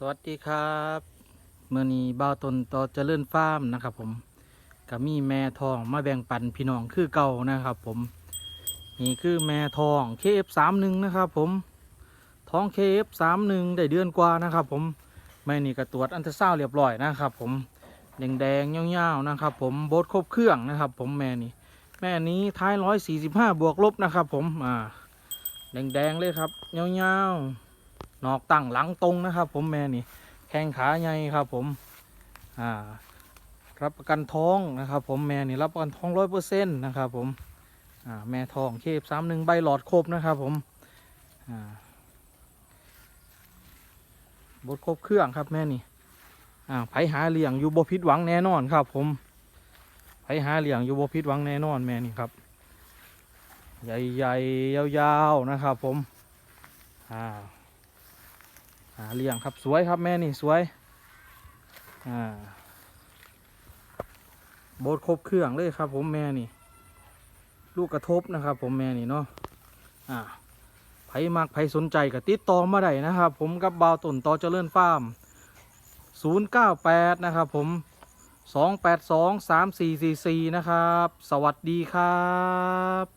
สวัสดีครับเมื่อนี้บ่าวตนต่อเจริญฟาร์มนะครับ ผมก็มีแม่ทองมาแบ่งปันพี่น้องคือเก่านะครับ ผมนี่คือแม่ทอง KF31 นะครับผมท้อง KF31 ได้เดือนกว่านะครับ ผมแม่นี่ก็ตรวจอันตราซาวด์เรียบร้อยนะครับ ผมแดงแดงๆยาวๆนะครับ ผมโบสครบเครื่องนะครับ ผมแม่นี่แม่นี้ท้ายร้อยสี่สิบห้าบวกลบนะครับ ผมอ่าแดงแดงๆเลยครับยาวๆ นอกตั้งหลังตรงนะครับ ผมแม่นี่แข้งขาใหญ่ครับผมอ่ารับประกันท้องนะครับ ผมแม่นี่รับประกันท้องร้อยเปอร์เซ็นต์นะครับผมอ่าแม่ทองเคบสามหนึ่งใบหลอดครบนะครับผมอ่าบดครบเครื่องครับแม่นี่อ่าไผหาเหลี้ยงอยู่บ่ผิดหวังแน่นอนครับ ผมไผหาเหลี้ยงอยู่บ่ผิดหวังแน่นอนแม่นี่ครับใหญ่ๆยาวๆนะครับ ผมอ่า หาเลี้ยงครับสวยครับแม่นี่สวยอ่าโบดครบเครื่องเลยครับ ผมแม่นี่ ลูกกระทบนะครับ ผมแม่นี่เนาะอ่าไผมักไผสนใจก็ติดต่อมาได้นะครับ ผมกับบาวตุนต่อเจริญฟาร์ม098 นะครับผม 282 3444 นะครับ สวัสดีครับ